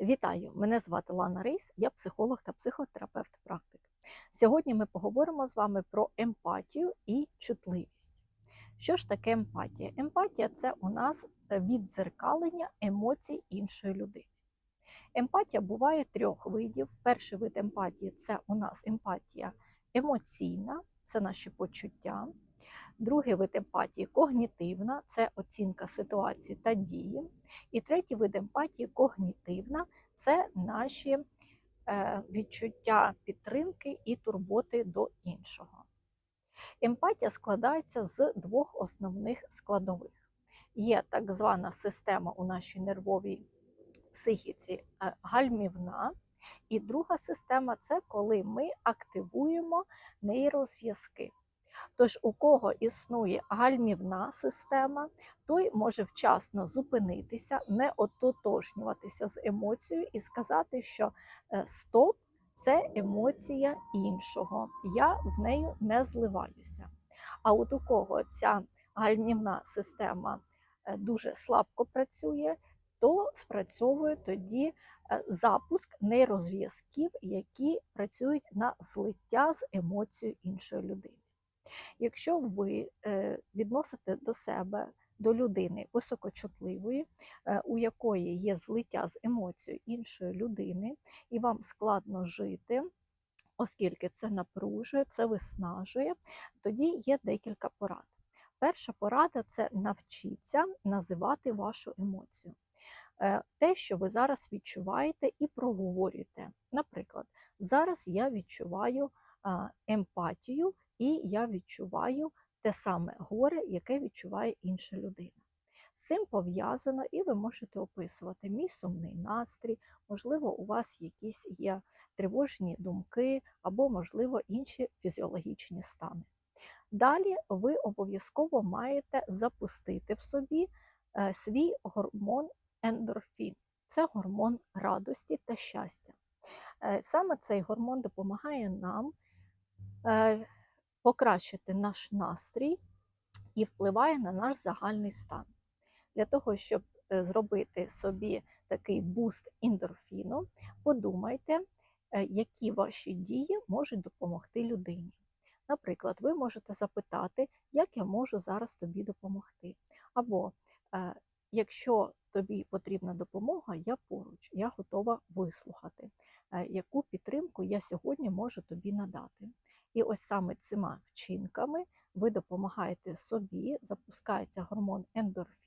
Вітаю! Мене звати Лана Рейс, я психолог та психотерапевт практик. Сьогодні ми поговоримо з вами про емпатію і чутливість. Що ж таке емпатія? Емпатія це у нас віддзеркалення емоцій іншої людини. Емпатія буває трьох видів. Перший вид емпатії це у нас емпатія емоційна, це наші почуття. Другий вид емпатії когнітивна це оцінка ситуації та дії. І третій вид емпатії когнітивна це наші е, відчуття підтримки і турботи до іншого. Емпатія складається з двох основних складових. Є так звана система у нашій нервовій психіці е, гальмівна, і друга система це коли ми активуємо нейрозв'язки. Тож, у кого існує гальмівна система, той може вчасно зупинитися, не ототожнюватися з емоцією і сказати, що е, стоп, це емоція іншого, я з нею не зливаюся. А от у кого ця гальмівна система е, дуже слабко працює, то спрацьовує тоді е, запуск нейрозв'язків, які працюють на злиття з емоцією іншої людини. Якщо ви е, відносите до себе, до людини високочутливої, е, у якої є злиття з емоцією іншої людини, і вам складно жити, оскільки це напружує, це виснажує, тоді є декілька порад. Перша порада це навчіться називати вашу емоцію. Е, те, що ви зараз відчуваєте, і проговорюєте. Наприклад, зараз я відчуваю емпатію і я відчуваю те саме горе, яке відчуває інша людина. З цим пов'язано, і ви можете описувати мій сумний настрій, можливо, у вас якісь є тривожні думки або, можливо, інші фізіологічні стани. Далі ви обов'язково маєте запустити в собі е, свій гормон ендорфін. Це гормон радості та щастя. Е, саме цей гормон допомагає нам е, покращити наш настрій і впливає на наш загальний стан. Для того, щоб е, зробити собі такий буст ендорфіну, подумайте, е, які ваші дії можуть допомогти людині. Наприклад, ви можете запитати, як я можу зараз тобі допомогти. Або е, якщо тобі потрібна допомога, я поруч, я готова вислухати, яку підтримку я сьогодні можу тобі надати. І ось саме цими вчинками ви допомагаєте собі, запускається гормон ендорфін.